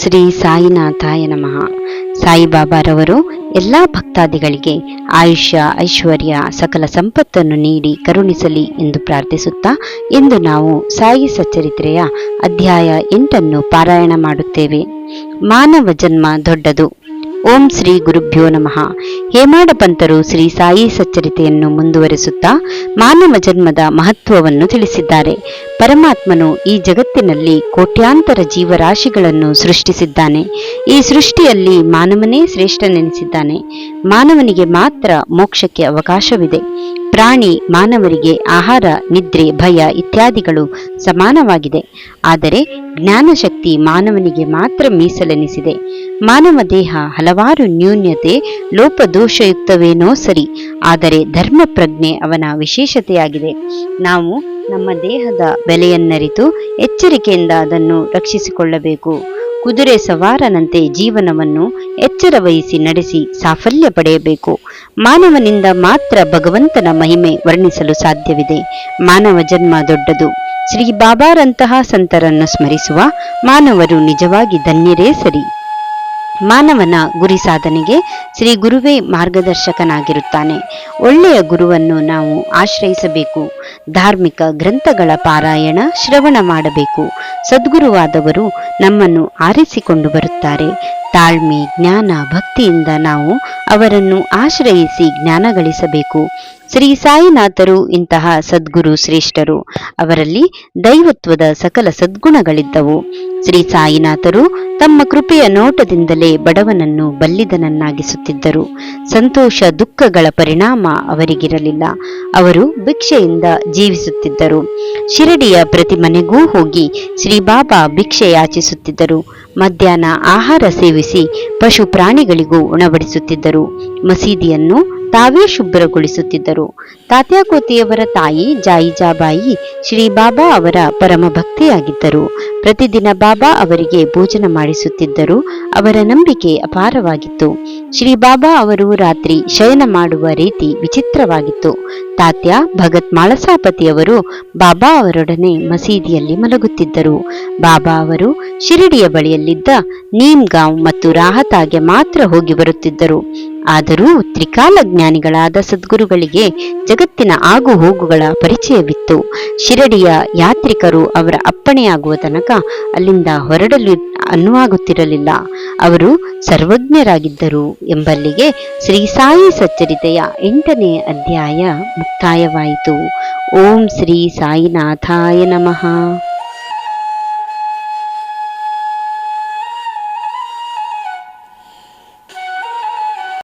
ಶ್ರೀ ಸಾಯಿನಾಥಾಯ ನಮಃ. ಸಾಯಿಬಾಬಾರವರು ಎಲ್ಲ ಭಕ್ತಾದಿಗಳಿಗೆ ಆಯುಷ್ಯ, ಐಶ್ವರ್ಯ, ಸಕಲ ಸಂಪತ್ತನ್ನು ನೀಡಿ ಕರುಣಿಸಲಿ ಎಂದು ಪ್ರಾರ್ಥಿಸುತ್ತಾ ಇಂದು ನಾವು ಸಾಯಿ ಸಚ್ಚರಿತ್ರೆಯ ಅಧ್ಯಾಯ ಎಂಟನ್ನು ಪಾರಾಯಣ ಮಾಡುತ್ತೇವೆ. ಮಾನವ ಜನ್ಮ ದೊಡ್ಡದು. ಓಂ ಶ್ರೀ ಗುರುಭ್ಯೋ ನಮಃ. ಹೇಮಾಡ ಪಂತರು ಶ್ರೀ ಸಾಯಿ ಸಚ್ಚರಿತೆಯನ್ನು ಮುಂದುವರಿಸುತ್ತಾ ಮಾನವ ಜನ್ಮದ ಮಹತ್ವವನ್ನು ತಿಳಿಸಿದ್ದಾರೆ. ಪರಮಾತ್ಮನು ಈ ಜಗತ್ತಿನಲ್ಲಿ ಕೋಟ್ಯಾಂತರ ಜೀವರಾಶಿಗಳನ್ನು ಸೃಷ್ಟಿಸಿದ್ದಾನೆ. ಈ ಸೃಷ್ಟಿಯಲ್ಲಿ ಮಾನವನೇ ಶ್ರೇಷ್ಠನೆನಿಸಿದ್ದಾನೆ. ಮಾನವನಿಗೆ ಮಾತ್ರ ಮೋಕ್ಷಕ್ಕೆ ಅವಕಾಶವಿದೆ. ಪ್ರಾಣಿ, ಮಾನವರಿಗೆ ಆಹಾರ, ನಿದ್ರೆ, ಭಯ ಇತ್ಯಾದಿಗಳು ಸಮಾನವಾಗಿದೆ. ಆದರೆ ಜ್ಞಾನಶಕ್ತಿ ಮಾನವನಿಗೆ ಮಾತ್ರ ಮೀಸಲೆನಿಸಿದೆ. ಮಾನವ ದೇಹ ಹಲವಾರು ನ್ಯೂನ್ಯತೆ, ಲೋಪದೋಷಯುಕ್ತವೇನೋ ಸರಿ, ಆದರೆ ಧರ್ಮ ಪ್ರಜ್ಞೆ ಅವನ ವಿಶೇಷತೆಯಾಗಿದೆ. ನಾವು ನಮ್ಮ ದೇಹದ ಬೆಲೆಯನ್ನರಿತು ಎಚ್ಚರಿಕೆಯಿಂದ ಅದನ್ನು ರಕ್ಷಿಸಿಕೊಳ್ಳಬೇಕು. ಕುದುರೆ ಸವಾರನಂತೆ ಜೀವನವನ್ನು ಎಚ್ಚರ ವಹಿಸಿ ನಡೆಸಿ ಸಾಫಲ್ಯ ಪಡೆಯಬೇಕು. ಮಾನವನಿಂದ ಮಾತ್ರ ಭಗವಂತನ ಮಹಿಮೆ ವರ್ಣಿಸಲು ಸಾಧ್ಯವಿದೆ. ಮಾನವ ಜನ್ಮ ದೊಡ್ಡದು. ಶ್ರೀ ಬಾಬಾರಂತಹ ಸಂತರನ್ನು ಸ್ಮರಿಸುವ ಮಾನವರು ನಿಜವಾಗಿ ಧನ್ಯರೇ ಸರಿ. ಮಾನವನ ಗುರಿ ಸಾಧನೆಗೆ ಶ್ರೀ ಗುರುವೇ ಮಾರ್ಗದರ್ಶಕನಾಗಿರುತ್ತಾನೆ. ಒಳ್ಳೆಯ ಗುರುವನ್ನು ನಾವು ಆಶ್ರಯಿಸಬೇಕು. ಧಾರ್ಮಿಕ ಗ್ರಂಥಗಳ ಪಾರಾಯಣ ಶ್ರವಣ ಮಾಡಬೇಕು. ಸದ್ಗುರುವಾದವರು ನಮ್ಮನ್ನು ಆರಿಸಿಕೊಂಡು ಬರುತ್ತಾರೆ. ತಾಳ್ಮೆ, ಜ್ಞಾನ, ಭಕ್ತಿಯಿಂದ ನಾವು ಅವರನ್ನು ಆಶ್ರಯಿಸಿ ಜ್ಞಾನ ಗಳಿಸಬೇಕು. ಶ್ರೀ ಸಾಯಿನಾಥರು ಇಂತಹ ಸದ್ಗುರು ಶ್ರೇಷ್ಠರು. ಅವರಲ್ಲಿ ದೈವತ್ವದ ಸಕಲ ಸದ್ಗುಣಗಳಿದ್ದವು. ಶ್ರೀ ಸಾಯಿನಾಥರು ತಮ್ಮ ಕೃಪೆಯ ನೋಟದಿಂದಲೇ ಬಡವನನ್ನು ಬಲ್ಲಿದನನ್ನಾಗಿಸುತ್ತಿದ್ದರು. ಸಂತೋಷ ದುಃಖಗಳ ಪರಿಣಾಮ ಅವರಿಗಿರಲಿಲ್ಲ. ಅವರು ಭಿಕ್ಷೆಯಿಂದ ಜೀವಿಸುತ್ತಿದ್ದರು. ಶಿರಡಿಯ ಪ್ರತಿ ಮನೆಗೂ ಹೋಗಿ ಶ್ರೀ ಬಾಬಾ ಭಿಕ್ಷೆ ಯಾಚಿಸುತ್ತಿದ್ದರು. ಮಧ್ಯಾಹ್ನ ಆಹಾರ ಸೇವಿಸಿ ಪಶು ಪ್ರಾಣಿಗಳಿಗೂ ಉಣಬಡಿಸುತ್ತಿದ್ದರು. ಮಸೀದಿಯನ್ನು ತಾವೇ ಶುಭ್ರಗೊಳಿಸುತ್ತಿದ್ದರು. ತಾತ್ಯಾಕೋತಿಯವರ ತಾಯಿ ಜಾಯಿಜಾಬಾಯಿ ಶ್ರೀ ಬಾಬಾ ಅವರ ಪರಮ ಭಕ್ತಿಯಾಗಿದ್ದರು ಪ್ರತಿದಿನ ಬಾಬಾ ಅವರಿಗೆ ಭೋಜನ ಮಾಡಿಸುತ್ತಿದ್ದರು. ಅವರ ನಂಬಿಕೆ ಅಪಾರವಾಗಿತ್ತು. ಶ್ರೀ ಬಾಬಾ ಅವರು ರಾತ್ರಿ ಶಯನ ಮಾಡುವ ರೀತಿ ವಿಚಿತ್ರವಾಗಿತ್ತು. ತಾತ್ಯ ಭಗತ್ ಮಾಳಸಾಪತಿಯವರು ಬಾಬಾ ಅವರೊಡನೆ ಮಸೀದಿಯಲ್ಲಿ ಮಲಗುತ್ತಿದ್ದರು. ಬಾಬಾ ಅವರು ಶಿರಡಿಯ ಬಳಿಯಲ್ಲಿದ್ದ ನೀಮ್ಗಾಂವ್ ಮತ್ತು ರಾಹತಾಗೆ ಮಾತ್ರ ಹೋಗಿ ಬರುತ್ತಿದ್ದರು. ಆದರೂ ತ್ರಿಕಾಲ ಜ್ಞಾನಿಗಳಾದ ಸದ್ಗುರುಗಳಿಗೆ ಜಗತ್ತಿನ ಆಗು ಹೋಗುಗಳ ಪರಿಚಯವಿತ್ತು. ಶಿರಡಿಯ ಯಾತ್ರಿಕರು ಅವರ ಅಪ್ಪಣೆಯಾಗುವ ತನಕ ಅಲ್ಲಿಂದ ಹೊರಡಲು ಅನುವಾಗುತ್ತಿರಲಿಲ್ಲ ಅವರು ಸರ್ವಜ್ಞರಾಗಿದ್ದರು ಎಂಬಲ್ಲಿಗೆ ಶ್ರೀ ಸಾಯಿ ಸಚ್ಚರಿತೆಯ ಎಂಟನೇ ಅಧ್ಯಾಯ ಮುಕ್ತಾಯವಾಯಿತು. ಓಂ ಶ್ರೀ ಸಾಯಿನಾಥಾಯ ನಮಃ.